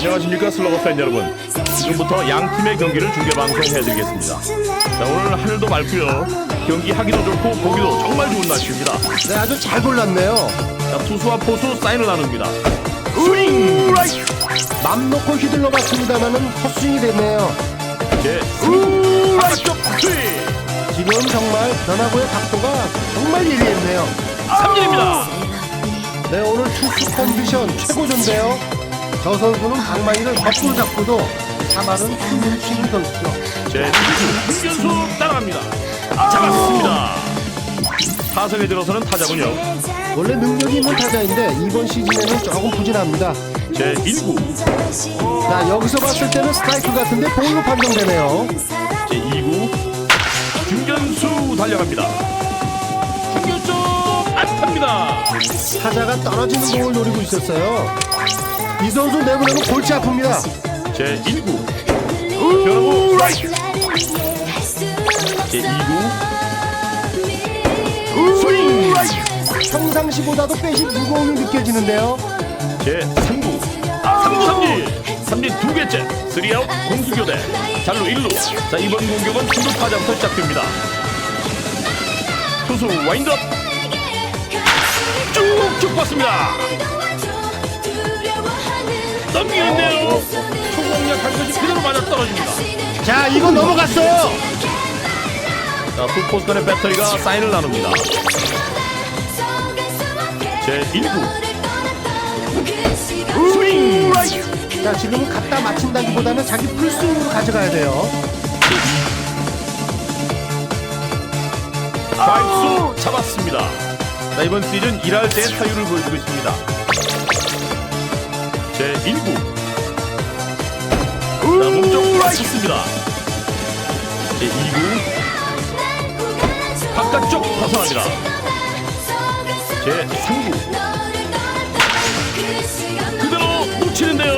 안녕하십니까 슬로거 팬 여러분. 지금부터 양 팀의 경기를 중계 방송해드리겠습니다. 자 오늘 하늘도 맑고요. 경기 하기도 좋고 보기도 정말 좋은 날씨입니다. 네, 아주 잘 골랐네요. 자 투수와 포수 사인을 나눕니다. 스윙 맘 놓고 휘둘러 봤습니다만은 헛스윙이 됐네요. 제 3구 바깥쪽 스윙 지금 정말 변화구의 각도가 정말 예리했네요. 삼진입니다. 네, 오늘 투수 컨디션 최고조인데요. 저 선수는 방망이를 거꾸로 잡고도 사발은 힘을 치는 선수죠. 제 2구 김견수 따라갑니다 잡았습니다 타석에 들어서는 타자군요 원래 능력이 있는 타자인데 이번 시즌에는 조금 부진합니다. 제 1구 자, 여기서 봤을 때는 스트라이크 같은데 볼로 판정되네요. 제 2구 김견수 달려갑니다 김견수 안탑니다 타자가 떨어지는 공을 노리고 있었어요. 이 선수 내보내면 골치 아픕니다. 제 1구. 변화구 스트라이크 제 2구 스윙 평상시보다도 빼시 무거움이 느껴지는데요. 제 3구. 3구 삼진. 삼진 두 개째. 3아웃 공수 교대. 잘루 1루. 자 이번 공격은 투수 타자부터 시작됩니다. 투수 와인드업. 쭉쭉 봤습니다 넘기는데요 초공략 한 것이 그대로 맞아 떨어집니다 자, 이거 넘어갔어요. 자 투포스 간의 배터리가 사인을 나눕니다 제 1구 스윙 자, 지금은 갖다 맞힌다기보다는 자기 풀스윙으로 가져가야 돼요. 좌익수 잡았습니다. 자, 이번 시즌 1할 때 타율을 보여주고 있습니다. 제 1구. 자, 몸쪽 맞췄습니다. 제 2구. 바깥쪽 벗어납니다. 제 3구. 그대로 묻히는데요.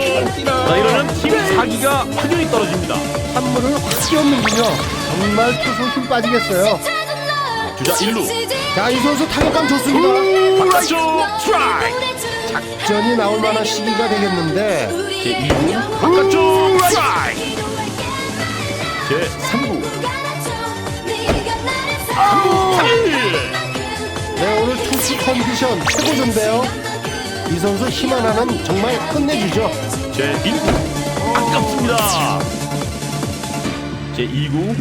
자, 이러는 팀 사기가 확연히 떨어집니다. 한물을 확 씌웠는군요. 정말 투수 힘 빠지겠어요. 주자 1루. 자, 이 선수 타격감 좋습니다. 바깥쪽 스트라이크. 전이 나올 만한 시기가 되겠는데 제 2구. 바깥쪽 스트라이크. 제 3구. 3루. 네, 오늘 투수 컨디션 최고조인데요. 이 선수 힘 하나는 정말 끝내주죠. 제 1구 아깝습니다 제 2구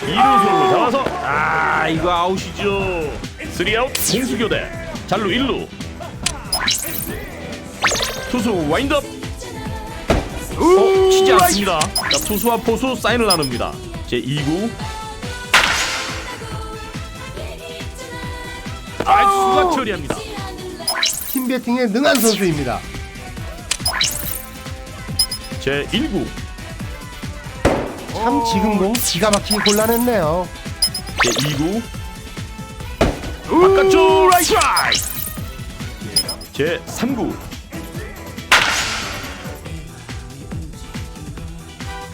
2루수로 잡아서 아 이거 아웃이죠 3아웃 공수교대. 잘루 1루. 투수 와인드업. 어, 치지 않습니다. 자, 투수와 포수 사인을 나눕니다. 제 2구. 아이수가 처리합니다. 팀 배팅에 능한 선수입니다. 제 1구. 참 지금 공 기가 막히게 골라냈네요. 제 2구 바깥쪽 라이트 라이트. 제 3구.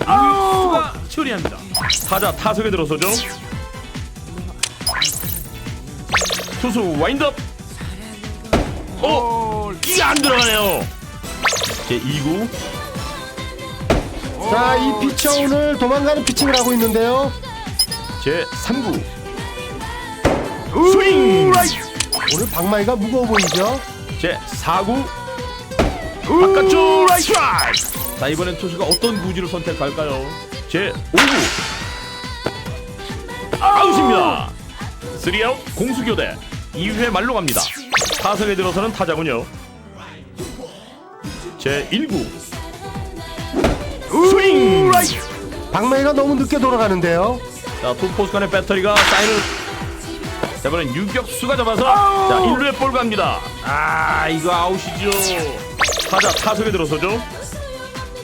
수가 처리합니다. 타자 타석에 들어서죠. 투수 와인드업. 어 이게 안 들어가네요. 제 2구. 자, 이 피처 오늘 도망가는 피칭을 하고 있는데요. 제 3구 스윙! 오늘 방망이가 무거워 보이죠? 제 4구. 바깥쪽! 라이트! 라이트 자 이번엔 투수가 어떤 구지를 선택할까요? 제 5구. 아웃입니다. 3아웃 공수교대. 2회 말로 갑니다. 타석에 들어서는 타자군요. 제 1구. 스윙! 방망이가 너무 늦게 돌아가는데요. 자 투포스 간의 배터리가 사인을 자 이번엔 유격수가 잡아서 자 1루에 볼 갑니다. 아 이거 아웃이죠. 타자 타석에 들어서죠.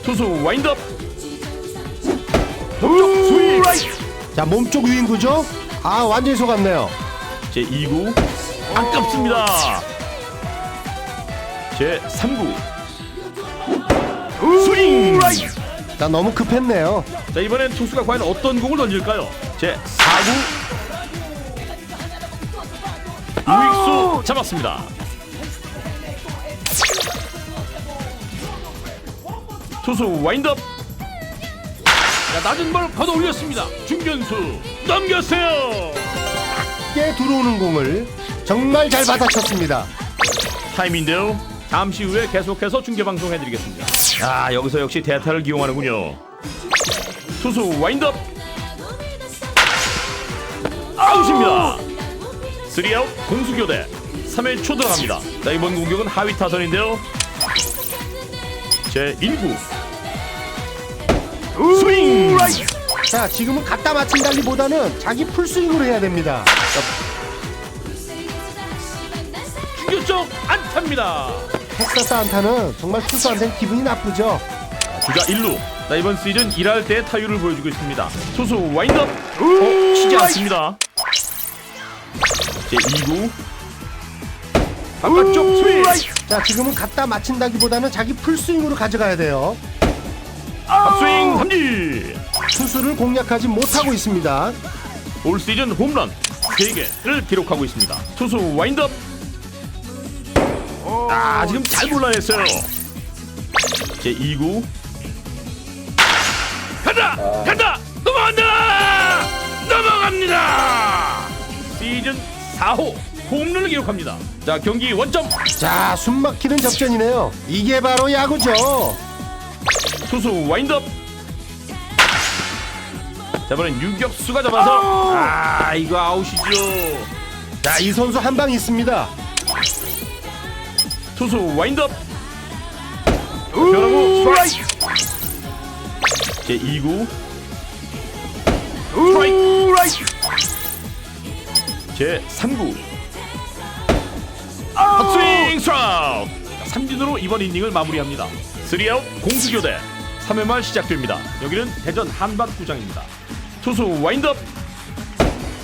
투수 와인드업. 스윙. 자, 몸쪽 유인구죠? 아, 완전히 속았네요. 제 2구. 아깝습니다. 제 3구. 스윙. 자, 너무 급했네요. 자 이번엔 투수가 과연 어떤 공을 던질까요? 제 4구 우익수 잡았습니다 투수 와인드업. 자, 낮은 볼 걷어 올렸습니다. 중견수 넘겼어요. 깨 들어오는 공을 정말 잘 받아쳤습니다. 타임인데요. 잠시 후에 계속해서 중계 방송 해드리겠습니다. 아 여기서 역시 대타를 기용하는군요. 투수 와인드업. 3아웃 공수 교대 3회 초 들어갑니다. 자 이번 공격은 하위 타선인데요. 제 1구 스윙 자, 지금은 갖다 맞힌다기보다는 자기 풀스윙으로 해야 됩니다. 중교쪽 안타입니다. 텍사스 안타는 정말 투수한테는 기분이 나쁘죠. 주자 1루. 자, 이번 시즌 1할 때 타율을 보여주고 있습니다. 투수 와인드업. 어, 치지 않습니다. 제 2구. 바깥쪽 스윙. 자, 지금은 갖다 맞힌다기보다는 자기 풀스윙으로 가져가야 돼요. 스윙 삼진. 투수를 공략하지 못하고 있습니다. 올 시즌 홈런 3개를 기록하고 있습니다. 투수 와인드업. 아, 지금 잘 몰라냈어요. 제 2구. 4호 홈런을 기록합니다. 자, 경기 원점. 자, 숨막히는 접전이네요. 이게 바로 야구죠. 투수 와인드업. 자, 이번엔 유격수가 잡아서 아, 이거 아웃이죠. 자, 이 선수 한 방 있습니다. 투수 와인드업 변화구 스트라이크 제 2구 스트라이크 제 3구. 헛스윙 스트라이크! 삼진으로 이번 이닝을 마무리합니다. 3아웃 공수교대. 3회 말 시작됩니다. 여기는 대전 한밭구장입니다. 투수 와인드업.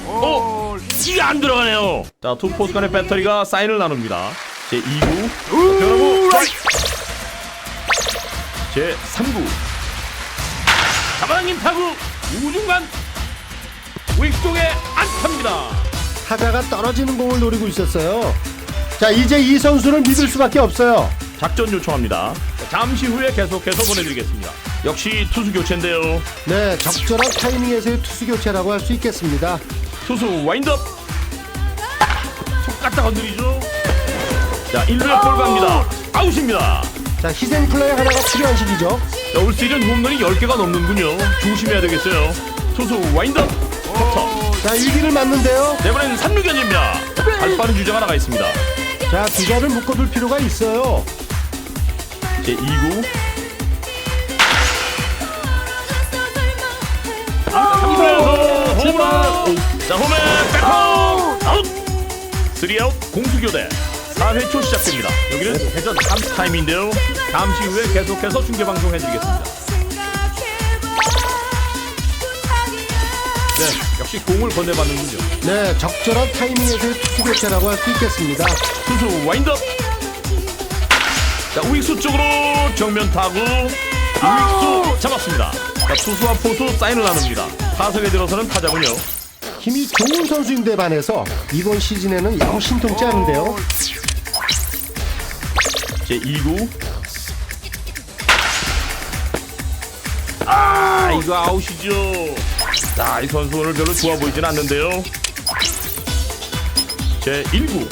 어? 이게 안 들어가네요. 자 투포스 간의 배터리가 사인을 나눕니다. 제 2구. 변화구. 스트라이크 제 3구. 가방인 타구. 우중간. 왼쪽에 안타입니다 타자가 떨어지는 공을 노리고 있었어요. 자, 이제 이 선수를 믿을 수밖에 없어요. 작전 요청합니다. 잠시 후에 계속해서 보내드리겠습니다. 역시 투수 교체인데요. 네, 적절한 타이밍에서의 투수 교체라고 할 수 있겠습니다. 투수 와인드업! 속 갖다 건드리죠? 자 1루에 볼 갑니다. 아웃입니다. 자, 희생 플레이 하나가 필요한 시기죠. 자, 올 시즌 홈런이 10개가 넘는군요. 조심해야 되겠어요. 투수 와인드업! 터터 자, 일기를 맞는데요. 내번엔 3루 견입니다. 발 빠른 주자가 나가 있습니다. 자, 기자를 묶어둘 필요가 있어요. 제 2구. 아, 3루에서 홈런! 자 홈에 백홈 아웃! 3아웃 공수교대. 4회 초 시작됩니다. 여기는 대전 함스타임인데요. 잠시 후에 계속해서 중계방송 해드리겠습니다. 네 역시 공을 건네받는군요. 네, 적절한 타이밍에서의 투수 교체라고 할 수 있겠습니다. 투수 와인드업. 자 우익수 쪽으로 정면 타구. 우익수 잡았습니다. 자 투수와 포수 사인을 나눕니다. 타석에 들어서는 타자군요. 힘이 좋은 선수인데 반해서 이번 시즌에는 영 신통치 않은데요. 제 2구. 아 이거 아웃이죠 자 이 선수 오늘 별로 좋아 보이진 않는데요. 제 1구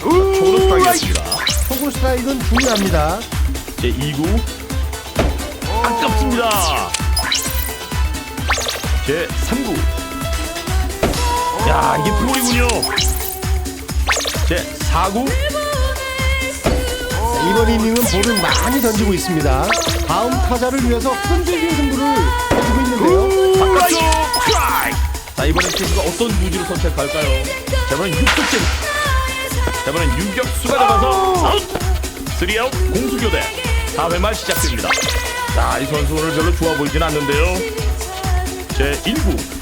초로 스트라이크였습니다. 초구 스트라이크는 중요합니다. 제 2구. 아깝습니다. 제 3구. 야 이게 프로이군요. 제 4구 이번 이닝은 볼을 많이 던지고 있습니다. 다음 타자를 위해서 끈질긴 승부를 해주고 있는데요. 바깥쪽 트라이 자 이번엔 투수가 어떤 무지를 선택할까요? 자 이번엔 6득점 자 이번엔 유격수가 잡아서 아웃! 3아웃 공수교대. 4회 말 시작됩니다. 자이 선수 오늘 별로 좋아 보이진 않는데요. 제 1구.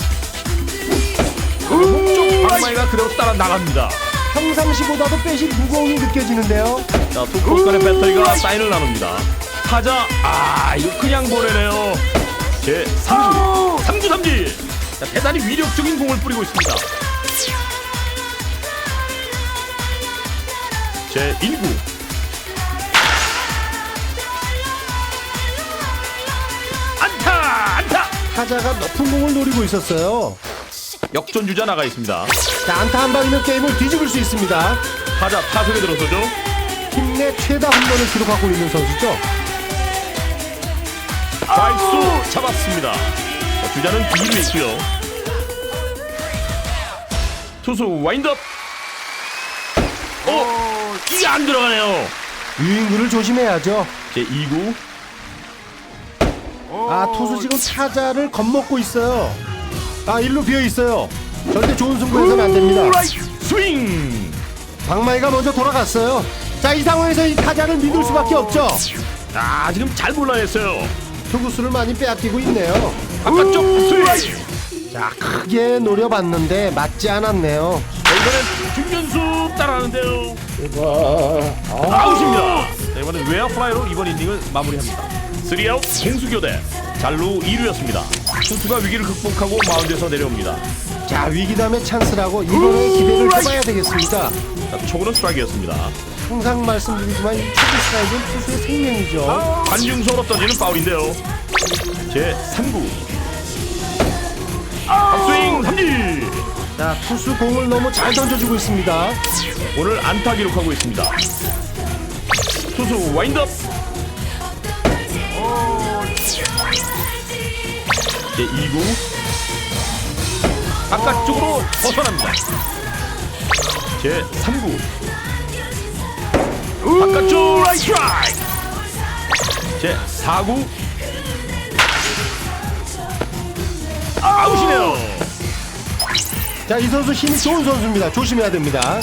목쪽 방망이가 그대로 따라 나갑니다 평상시보다도 빼이 무거움이 느껴지는데요. 자, 토크오카의 음. 배터리가 사인을 나눕니다. 타자, 아, 이거 그냥 보내네요. 제 3주, 3주 3주. 자, 대단히 위력적인 공을 뿌리고 있습니다. 제 1구. 안타, 안타. 타자가 높은 공을 노리고 있었어요. 역전 주자 나가 있습니다. 자, 안타 한 방이면 게임을 뒤집을 수 있습니다. 타자 타석에 들어서죠. 팀 내 최다 홈런을 기록하고 있는 선수죠. 좌익수 잡았습니다. 자, 주자는 뒤로 있고요. 투수 와인드업. 어, 이게 안 들어가네요. 유인구를 조심해야죠. 제 2구 아, 투수 지금 타자를 겁먹고 있어요. 아, 일루 비어 있어요. 절대 좋은 승부해서는 안 됩니다. 스윙. 박마이가 먼저 돌아갔어요. 자, 이 상황에서 이 타자를 믿을 수밖에 없죠. 아 지금 잘 골라냈어요. 투구수를 많이 빼앗기고 있네요. 바깥쪽 스윙. 자, 크게 노려봤는데 맞지 않았네요. 자, 이번엔 중견수 따라하는데요. 아웃입니다. 자, 이번엔 외야 플라이로 이번 이닝을 마무리합니다. 3아웃 공수교대. 잘루 2루였습니다. 투수가 위기를 극복하고 마운드에서 내려옵니다. 자, 위기담의 찬스라고 이번에 기대를 해봐야 되겠습니다. 자, 초구는 스트라이크였습니다. 항상 말씀드리지만 이 초구 스트라이크는 투수의 생명이죠. 관중석으로 던지는 파울인데요. 제 3구. 박스윙 삼진. 자, 투수 공을 너무 잘 던져주고 있습니다. 오늘 안타 기록하고 있습니다. 투수 와인드업. 제 2구. 바깥쪽으로 벗어납니다. 제 3구. 바깥쪽 스트라이크. 제 4구. 아웃이네요. 자, 이 선수 힘이 좋은 선수입니다. 조심해야 됩니다.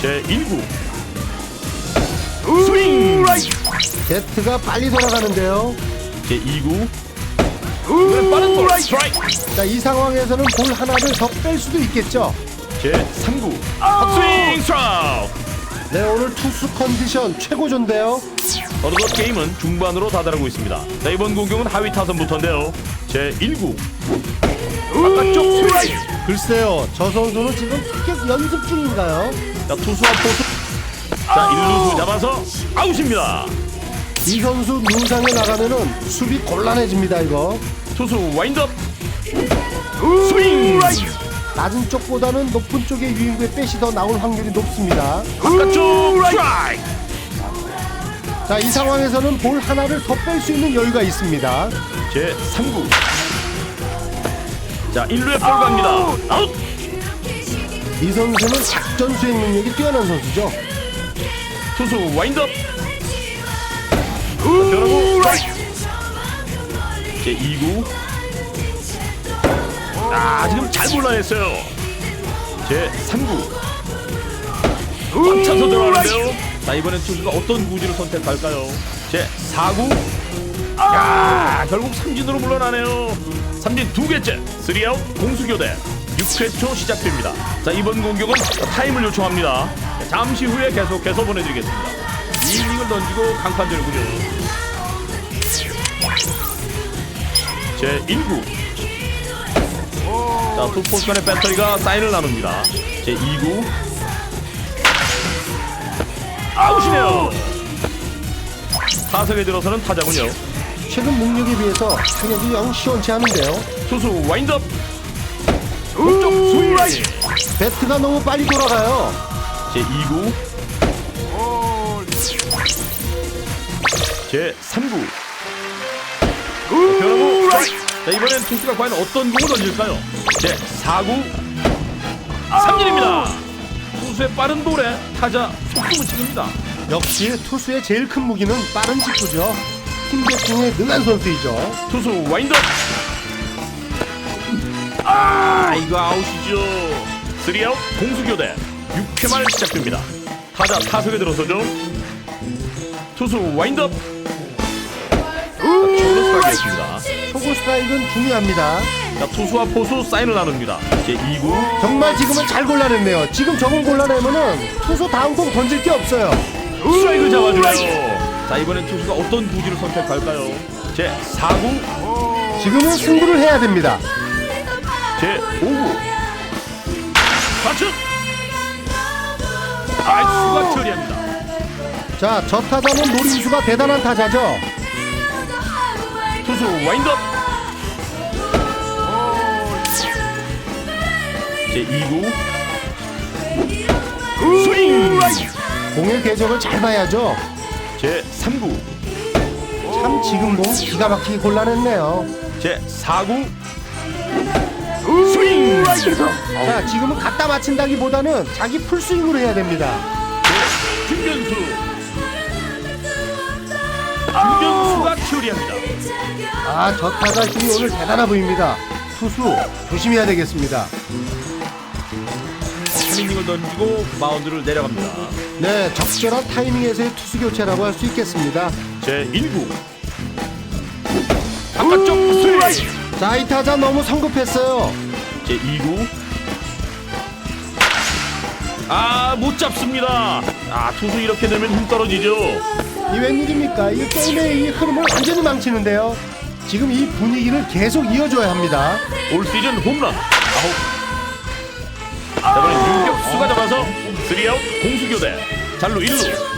제 1구. 스윙. 배트가 빨리 돌아가는데요. 제 2구. 자, 이 상황에서는 볼 하나를 더 뺄 수도 있겠죠. 제 3구. 헛스윙 스트라이크. 네, 오늘 투수 컨디션 최고조인데요. 어느덧 게임은 중반으로 다다르고 있습니다. 자, 이번 공격은 하위 타선부터인데요. 제 1구. 바깥쪽 스트라이크. 글쎄요, 저 선수는 지금 타격 연습 중인가요? 자, 투수와 포수. 자, 1루수 잡아서 아웃입니다. 이 선수 눈상에 나가면은 수비 곤란해집니다, 이거. 투수 와인드업. 스윙. 낮은 쪽보다는 높은 쪽의 유인구에 빼시 더 나올 확률이 높습니다. 바깥쪽 스트라이크. 자, 이 상황에서는 볼 하나를 더 뺄 수 있는 여유가 있습니다. 제 3구. 자, 1루에 볼 갑니다. 아웃. 이 선수는 작전 수행 능력이 뛰어난 선수죠. 투수 와인드업. 변하고 스트라이크. 제 2구. 아, 지금 잘 골라냈어요. 제 3구. 꽉 차서 들어가는데요. 자, 이번엔 투수가 어떤 구지를 선택할까요? 제 4구. 야, 결국 삼진으로 물러나네요. 삼진 두 개째. 3아웃 공수교대. 6회 초 시작됩니다. 자, 이번 공격은 타임을 요청합니다. 잠시 후에 계속해서 보내드리겠습니다. 이 이닝을 던지고 강판되는군요. 제 1구. 자, 투 포스 간의 배터리가 사인을 나눕니다. 제 2구. 아웃이네요. 타석에 들어서는 타자군요. 최근 능력에 비해서 타격이 영 시원치 않은데요. 투수 와인드업. 왼쪽 스윙. 배트가 너무 빨리 돌아가요. 제 2구. 제 3구. 자, 이번엔 투수가 과연 어떤 공을 던질까요? 제 4구. 삼진입니다. 투수의 빠른 볼에 타자 속도를 찍습니다. 역시 투수의 제일 큰 무기는 빠른 직구죠. 팀백중에 능한 선수이죠. 투수 와인드업. 아, 이거 아웃이죠. 3아웃 공수교대. 6회 말 시작됩니다. 타자 타석에 들어서죠. 투수 와인드업. 초 로 스트라이크였습니다. 초구 스트라이크는 중요합니다. 자, 투수와 포수 사인을 나눕니다. 제 2구. 정말 지금은 잘 골라냈네요. 지금 저걸 골라내면은 투수 다음 공 던질 게 없어요. 스트라이크 잡아줘요. 자, 이번엔 투수가 어떤 구지를 선택할까요? 제 4구. 지금은 승부를 해야 됩니다. 제 5구. 좌측. 아이스가 처리합니다. 자, 저 타자는 노림수가 대단한 타자죠. 투수 와인드업. 제2구. 스윙 공의 궤적을 잘 봐야죠. 제3구. 참 지금 공 기가 막히게 곤란했네요. 제4구. 스윙 자 지금은 갖다 맞힌다기보다는 자기 풀스윙으로 해야 됩니다. 김변수. 김변수가 처리합니다. 아, 저 타자 힘이 오늘 대단해 보입니다. 투수 조심해야 되겠습니다. 타이밍을 던지고 마운드를 내려갑니다 네, 적절한 타이밍에서의 투수 교체라고 할 수 있겠습니다. 제 1구 바깥쪽 스윙 자, 이 타자 너무 성급했어요. 제 2구 아 못 잡습니다 아 투수 이렇게 되면 힘 떨어지죠 이 웬일입니까? 이 게임의 이 흐름을 완전히 망치는데요. 지금 이 분위기를 계속 이어줘야 합니다. 올 시즌 홈런 아홉 자, 이번엔 유격수가 잡아서 3아웃 공수교대 잘루 1루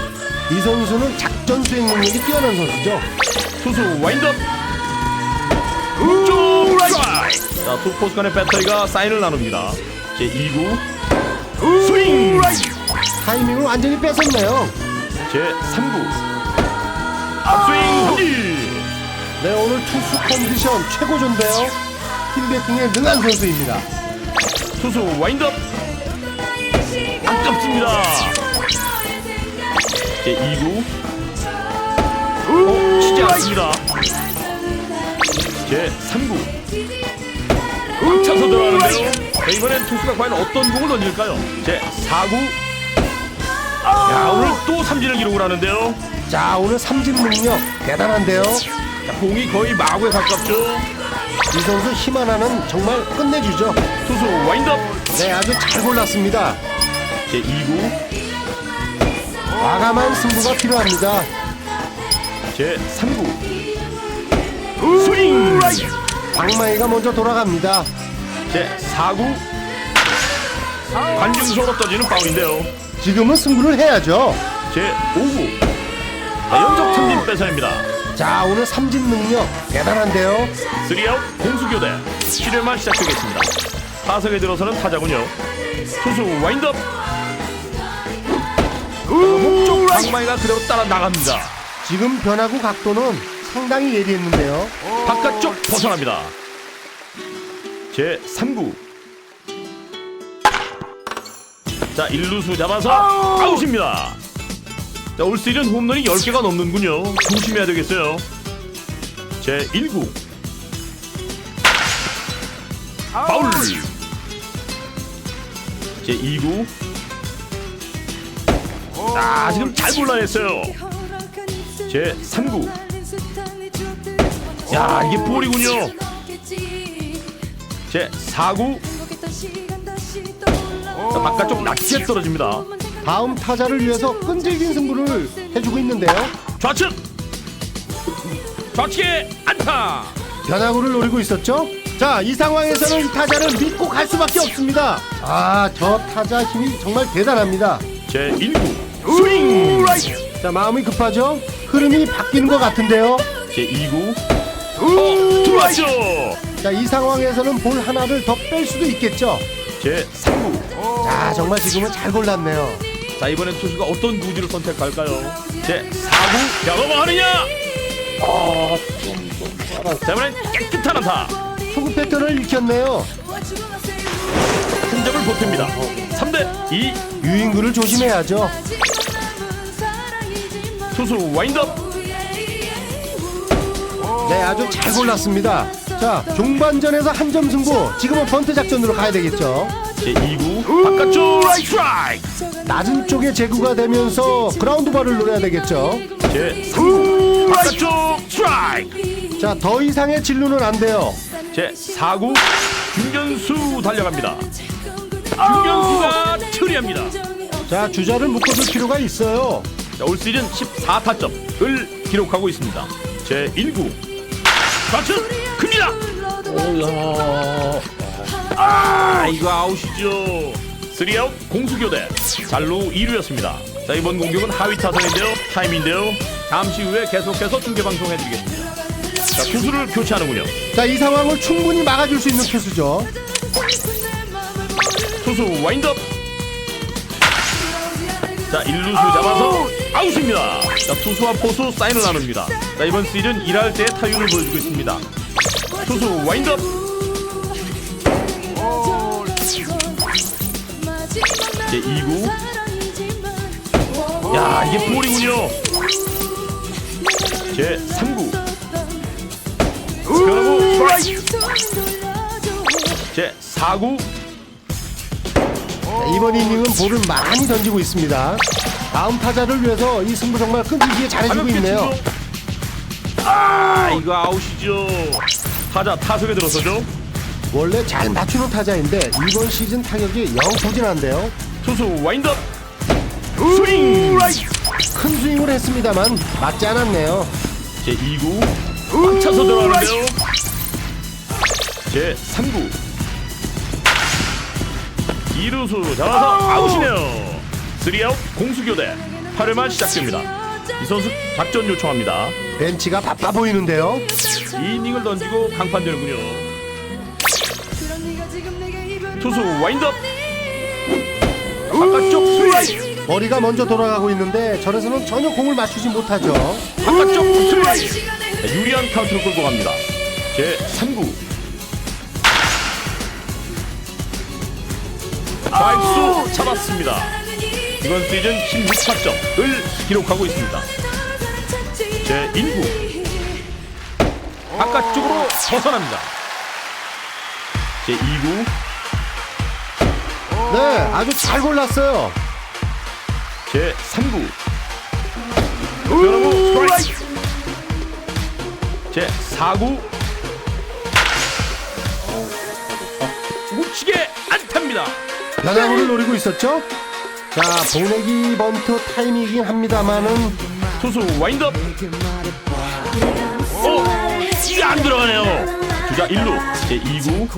이 선수는 작전 수행 능력이 뛰어난 선수죠. 투수 와인드업 쪽자 투포수 간의 배터리가 사인을 나눕니다 제 2구 스윙 타이밍을 완전히 뺏었네요. 제 3구 네, 오늘 투수 컨디션 최고조인데요. 팀배팅에 능한 선수입니다. 투수 와인드업. 아깝습니다. 제 2구. 어, 치지 않습니다. 제 3구. 꽉 차서 들어가는데요. 자, 이번엔 투수가 과연 어떤 공을 던질까요? 제 4구. 야 오늘 또 삼진을 기록을 하는데요. 자, 오늘 삼진 능력 대단한데요. 자, 공이 거의 마구에 가깝죠. 이 선수 힘 하나는 정말 끝내주죠. 투수 와인드업. 네, 아주 잘 골랐습니다. 제 2구. 과감한 승부가 필요합니다. 제 3구. 스윙! 방망이가 먼저 돌아갑니다. 제 4구. 관중석으로 떠지는 파울인데요. 지금은 승부를 해야죠. 제 5구. 자, 연속 삼진 뺏어냅니다 자, 오늘 삼진 능력. 대단한데요. 3아웃 공수교대. 7회만 시작되겠습니다. 타석에 들어서는 타자군요. 투수 와인드업. 목쪽 방망이가 그대로 따라 나갑니다. 지금 변화구 각도는 상당히 예리했는데요. 바깥쪽 벗어납니다. 제 3구. 자 1루수 잡아서 아웃입니다 자, 올 시즌 홈런이 10개가 넘는군요. 조심해야 되겠어요. 제 1구. 파울! 제 2구. 아 지금 잘 골라냈어요. 제 3구. 야 이게 볼이군요. 제 4구. 자, 바깥쪽 낮게 떨어집니다 다음 타자를 위해서 끈질긴 승부를 해주고 있는데요. 좌측 좌측에 안타 변화구를 노리고 있었죠. 자, 이 상황에서는 이 타자를 믿고 갈 수밖에 없습니다. 아, 저 타자 힘이 정말 대단합니다. 제 1구 스윙 자, 마음이 급하죠? 흐름이 바뀌는 것 같은데요. 제 2구 어, 들어왔죠 자, 이 상황에서는 볼 하나를 더 뺄 수도 있겠죠. 제 3구 자, 정말 지금은 잘 골랐네요. 자 이번엔 투수가 어떤 구지를 선택할까요 제 4구 야 넘어가느냐 자 이번엔 깨끗한 안타 투구 패턴을 익혔네요. 큰 점을 보탭니다 3대 2 유인구를 조심해야죠. 투수 와인드업 네, 아주 잘 골랐습니다. 자, 종반전에서 한 점 승부. 지금은 번트 작전으로 가야 되겠죠. 제 2구 바깥쪽. 스트라이크 낮은 쪽에 제구가 되면서 그라운드 발을 노려야 되겠죠. 제 3구 바깥쪽 스트라이크 자, 더 이상의 진루는 안 돼요. 제 4구. 김견수 달려갑니다. 김견수가 처리합니다. 자, 주자를 묶어줄 필요가 있어요. 자, 올 시즌 14타점을 기록하고 있습니다. 제 1구. 좌측 큽니다 아 이거 아웃이죠. 3아웃 공수교대. 잘루 2루였습니다. 자 이번 공격은 하위 타선인데요. 타임인데요. 잠시 후에 계속해서 중계방송 해드리겠습니다. 자 투수를 교체하는군요. 자, 이 상황을 충분히 막아줄 수 있는 투수죠. 투수 와인드업. 자 1루수 잡아서 아웃입니다. 자 투수와 포수 사인을 나눕니다. 자 이번 시즌 1할 때 타율을 보여주고 있습니다. 투수 와인드업 제 2구. 야 이게 볼이군요. 제 3구. 변화구 스트라이크 제 4구. 자, 이번 이닝은 볼을 많이 던지고 있습니다. 다음 타자를 위해서 이 승부 정말 끈질기게 잘해주고 있네요. 아 이거 아웃이죠. 타자 타석에 들어서죠. 원래 잘 맞추는 타자인데 이번 시즌 타격이 영 부진한데요. 투수 와인드업. 스윙 큰 스윙을 했습니다만 맞지 않았네요. 제 2구. 꽉 차서 들어가는데요. 제 3구. 2루수 잡아서 아웃이네요. 3아웃 공수교대. 8회만 시작됩니다. 이 선수 작전 요청합니다. 벤치가 바빠 보이는데요. 2이닝을 던지고 강판되는군요. 투수 와인드업 바깥쪽 스트라이크 머리가 먼저 돌아가고 있는데 저에서는 전혀 공을 맞추지 못하죠. 바깥쪽 스트라이크 자, 유리한 카운트를 끌고 갑니다. 제 3구. 좌익수 잡았습니다. 이번 시즌 16타점을 기록하고 있습니다. 제 1구. 바깥쪽으로 벗어납니다. 제 2구 네, 아주 잘 골랐어요. 제 3구. 변화구 스트라이크. 제 4구. 묻히게 안탑니다. 변화구를 노리고 있었죠. 자, 보내기 번트 타임이긴 합니다만은 투수 와인드업. 어? 이게 안 들어가네요. 주자 1루. 제 2구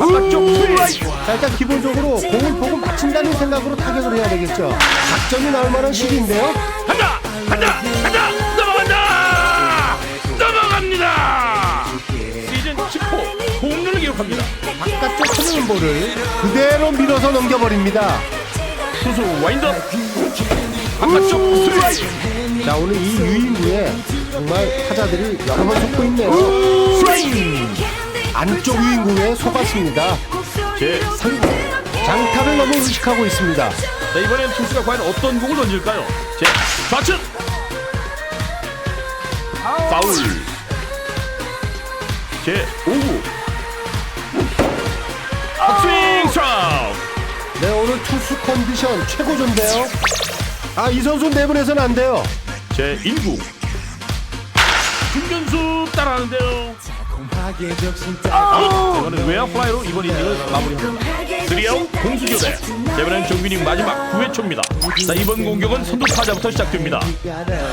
바깥쪽 스트라이크 자, 일단 기본적으로 공을 보고 맞춘다는 생각으로 타격을 해야 되겠죠. 작전이 나올 만한 시기인데요. 간다! 간다! 간다! 넘어간다! 넘어갑니다! 시즌 10호 홈런을 기록합니다. 바깥쪽 치는 볼을 그대로 밀어서 넘겨버립니다. 투수 와인드업. 바깥쪽 스트라이크 자, 오늘 이 유인구에 정말 타자들이 여러 번 속고 있네요. 스윙 안쪽 유인구에 속았습니다. 제 3구 장타를 너무 의식하고 있습니다. 자 이번엔 투수가 과연 어떤 공을 던질까요? 제 좌측 파울 제 5구 스윙 스트라우크 네, 오늘 투수 컨디션 최고조인데요. 아, 이 선수 내보내서는 안 돼요. 제 1구 중견수 따라하는데요 아, 이번엔 외야 플라이로 이번 이닝을 마무리합니다. 3아웃 공수교대. 이번엔 정규닝 마지막 9회 초입니다. 자 이번 공격은 선두 타자부터 시작됩니다.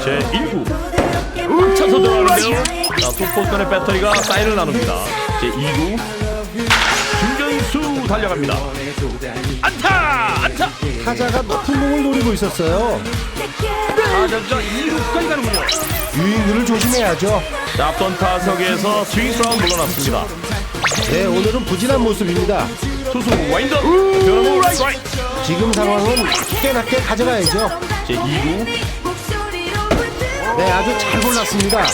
제 1구 꽉 차서 들어가는데요. 자 투포스턴의 배터리가 사인을 나눕니다. 제 2구. 중견수 달려갑니다. 안타! 안타! 타자가 높은 공을 노리고 있었어요. 타자가 2루까지 가는군요. 유인구를 조심해야죠. 자 앞선 타석에서 스윙 스라운 물러났습니다 네, 오늘은 부진한 모습입니다. 투수 와인더 변화구 스트라이크 지금 상황은 낮게 낮게 가져가야죠. 제 2구 네, 아주 잘 골랐습니다.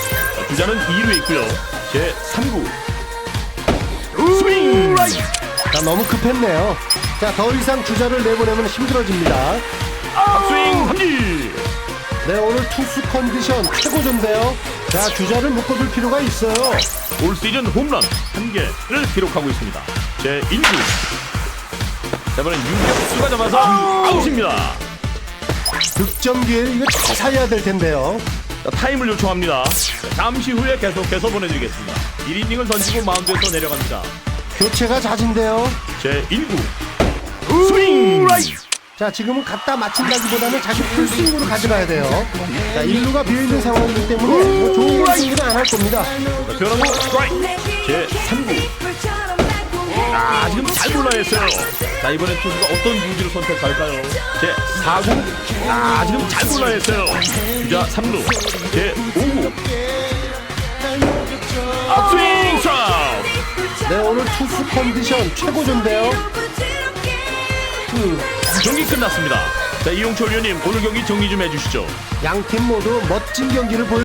주자는 2루에 있고요 제 3구 스윙 자, 너무 급했네요. 자, 더 이상 주자를 내보내면 힘들어집니다. 스윙 삼진 네, 오늘 투수 컨디션 최고조인데요. 자, 주자를 묶어둘 필요가 있어요. 올 시즌 홈런 1개를 기록하고 있습니다. 제 1구 이번엔 유격수가 잡아서 아웃입니다. 득점 기회를 이거 잘 살려야 될 텐데요. 자, 타임을 요청합니다. 잠시 후에 계속해서 보내드리겠습니다. 1이닝을 던지고 마운드에서 내려갑니다. 교체가 잦은데요. 제 1구. 스윙 자, 지금은 갖다 맞힌다기보다는 자기 풀스윙으로 가져가야 돼요. 자, 1루가 비어있는 상황이기 때문에 뭐 좋은 공승은 안 할 겁니다. 자, 변화구 스트라이크. 제 3구. 아 지금 잘 골라냈어요. 자 이번엔 투수가 어떤 무기를 선택할까요? 제 4구. 아 지금 잘 골라냈어요. 주자 3루. 제 5구. 스윙 스트라이크 네 오늘 투수 컨디션 최고조인데요. 경기 끝났습니다. 자 이용철 위원님 오늘 경기 정리 좀 해주시죠. 양 팀 모두 멋진 경기를 보여.